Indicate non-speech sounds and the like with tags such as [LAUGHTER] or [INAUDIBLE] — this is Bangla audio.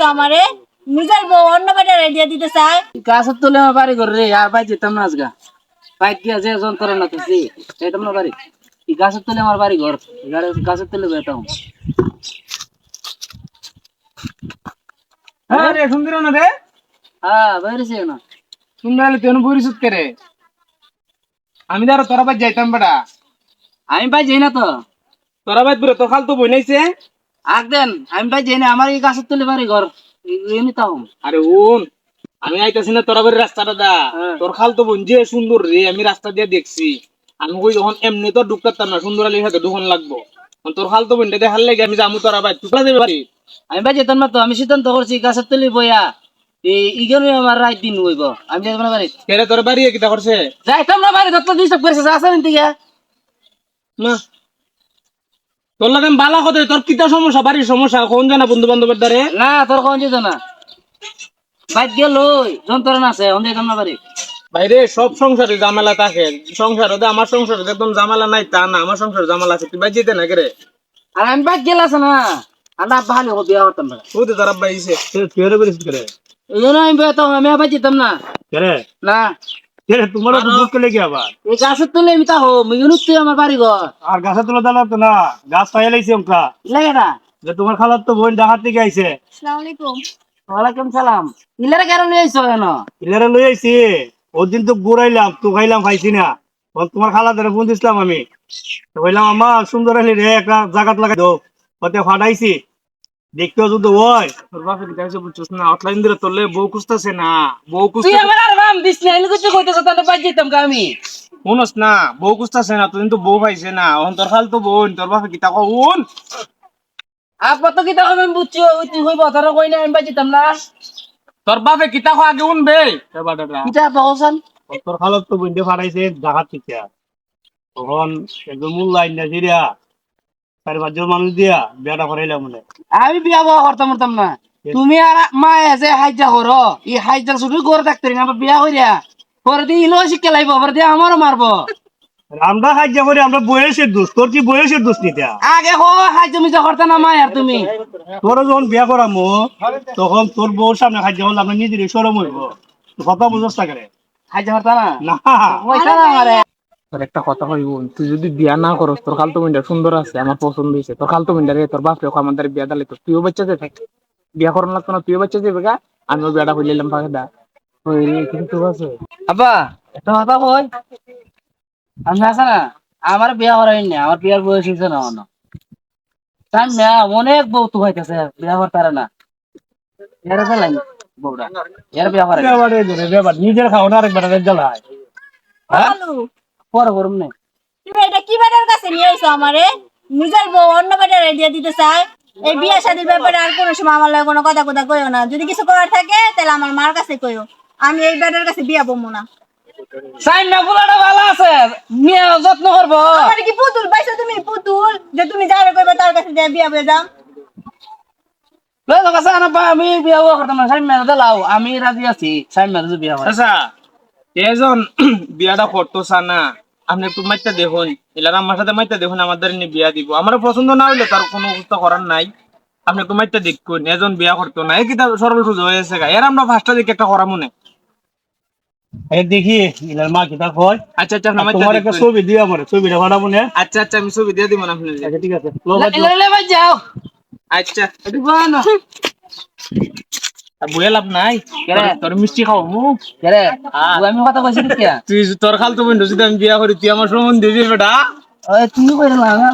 আইছো আমারে? নিজের বউ অন্য বেটা দিয়ে দিতে চায়। গাছের তুলে আমার বাড়ি ঘর রে আর বাই যেতাম না আজগা। বাইক গিয়া যে যন্ত্রণা করছি যেতাম না বাড়ি। এই গাছের তুলে আমার বাড়ি ঘর গাছের তুলে যেতাম। হ্যাঁ? রে সুন্দর না রে? হ্যাঁ বাইরেছে না। সুন্দর হলে তুই পরিশোধ করে। আমি ধরো তোরা বাদ যাইতাম বেটা। আমি পাই যাই না তো। তোরা বাদ পুরো তোর খাল তো বই নাইছে। আগ দেন আমি পাই যাই না আমার এই গাছের তুলে বাড়ি ঘর এমনি তাও আরে ওন আমি আইতাছি না তোরা রাস্তাটা দা। হ্যাঁ। তোর খাল তো বোন যে সুন্দর রে আমি রাস্তা দিয়ে দেখছি। আমি কই যখন এমনি তো ঢুকতাম না সুন্দর আলী হাতে ঢুকন লাগবো। তোর খাল তো বোন দেখার লাগে আমি যাব তোরা বাদ তুই যাবে বাড়ি। আমি পাই যেতাম না তো আমি সিদ্ধান্ত করছি গাছের তুলে বইয়া ইগেন আমার রাত দিন হইব। আমি যাইতাম না বাড়ি কেরে তোর বাড়ি কিটা করছে? যাইতাম না বাড়ি যত ডিস্টার্ব করেছে আসেন থেকে না। তোর লাগে বালা কথা তোর কিটা সমস্যা? বাড়ির সমস্যা? কোন জানা বন্ধু বান্ধবের দ্বারে? না তোর কোন যেত না বাইক গেল যন্ত্রণা আছে অন যাইতাম বাড়ি। বাইরে সব সংসারে ঝামেলা থাকে। সংসার ওদের আমার সংসারে একদম ঝামেলা নাই তা না আমার সংসারে ঝামেলা আছে তুই বাই যেতে না কেরে? আর আমি বাইক গেল আছে না আল্লাহ ভালো হোক বিয়া করতাম না। ও তো তারা বাইছে কেরে বেরিস কেরে? এই জন্য আমি বেতাম আমি আবার যেতাম না। কেরে? না। তোমার আবার। এই গাছের তুলে আমি তা হো তুই আমার বাড়ি ঘর। আর গাছে তুলে দাঁড়া তো না গাছ পাইয়া লাইছে ওমকা লাগে না। যে তোমার খালার তো বোন ডাহার থেকে আইছে। আসসালামু আলাইকুম। ওয়ালাইকুম সালাম। ইলারে কেন নিয়ে আইছো কেন ইলারে লই আইছি। ওই দিন তো ঘুরাইলাম তো খাইলাম খাইছি না। তোমার খালা ধরে ফোন দিছিলাম আমি। তো বললাম আমার সুন্দর আলি রে একটা জায়গাত লাগাই দাও। ওতে ফাটাইছি। দেখতেও যদি ওই তোর বাপে কি কাছে বুঝছিস না অটলাইন দিলে তোলে বউ খুঁজতেছে না বউ তুই আমার আর বাম দিস না কইতেছ তাহলে যেতাম আমি। শুনস না বউ খুঁজতেছে না তুই তো বউ পাইছে না অন তোর খাল তো বোন তোর বাপে কি তা কোন আপা তো কি তখন আমি বুঝছি ওই তুই হইব তার কই না আমি বাড়ি যেতাম না। তোর বাপে কি তা আগে উনবে এবারটা কিটা বহসান তোর খালত তো থেকে তখন একদম মূল লাইন না চারি পাঁচজন মানুষ দিয়া বিয়াটা করাইলাম মনে আমি বিয়া বাবা করতাম করতাম না তুমি আর মা যে হাইজা করো এই হাইজার শুধু করে থাকতে না বিয়া করিয়া পরে দিয়ে ইলো শিক্ষা লাগবো পরে দিয়ে আমারও মারবো আমরা সাহায্য করি আমরা বয়সের দোষ। তোর কি বয়সের দোষ নিতে? আগে হো হাইজা মিজা করতে না তুমি? তোর যখন বিয়া করামো তখন তোর বউর সামনে সাহায্য করলে আমরা নিজের সরম হইব। কথা বুঝস না? করে হাইজা করতে না তোর একটা কথা কইব তুই যদি বিয়া না করস তোর খালতো মিন্ডা সুন্দর আছে আমার পছন্দ হয়েছে তোর খালতো মিন্ডা রে তোর বাপ রে আমার বিয়া দালে তো তুইও বাচ্চা যে থাক বিয়া করার লাগতো না তুইও বাচ্চা যাবে গা। আমিও বিয়াটা কইলাম ফাঁকে দা ওই কিন্তু আছে? আব্বা একটা কথা কই? আমি আছে না আমার বিয়া করাই না আমার বিয়ার বয়স হয়েছে না অন্য তাই মেয়া অনেক বউ তো হইতেছে বিয়া করতে না। এর ফেলাই বউরা। এর বিয়া করে নিজের খাওয়া আরেকবার জ্বালায়। ভালো পরে করুম না তুমি এটা কি বেটার কাছে নিয়ে আইছো আমারে? নিজের বউ অন্য দিয়ে দিতে চায়। এই বিয়া শাদির ব্যাপারে আর কোনো সময় আমার লাগে কোনো কথা কথা কইও না। যদি কিছু করার থাকে তাহলে আমার মার কাছে কইও। আমি এই বেটার কাছে বিয়া বমু না। সাইন ফুলাটা ভালো আছে। নিয়ে যত্ন করব। আমার কি পুতুল? পাইছো তুমি পুতুল? যে তুমি যারে কইবে তার কাছে যে বিয়া বয়ে যাও। লই তো কাছে আনা আমি বিয়া করতাম আমি রাজি আছি। বিয়া আচ্ছা এজন [CLEARS THROAT] বিয়াটা করতেছ না আপনি একটু মাইটা দেখুন। এলার আমার সাথে মাইটা দেখুন আমাদের নিয়ে বিয়া দিব। আমার পছন্দ না হইলে তার কোনো অবস্থা করার নাই। আপনি একটু মাইটা দেখুন এজন বিয়া করতো না। এই কিতা সরল সুযোগ হয়েছে গা? এর আমরা ফার্স্টটা দিকে একটা করা মনে। এই দেখি ইলার মা কিতা কয়? আচ্ছা আচ্ছা আপনি মাইটা একটা ছবি দিও আমারে ছবিটা পাঠাবো না আচ্ছা আচ্ছা আমি ছবি দিয়ে দিব না আপনি আচ্ছা ঠিক আছে। লে লে যাও আচ্ছা। একটু বানো লাভ নাই। কেরে? তোর মিষ্টি খাও মু। আমি কথা কইছি তুই তোর খাল তো বন্ধু যদি আমি বিয়া করি তুই আমার সম্বন্ধ দিবি বেটা। তুমি কইরা না।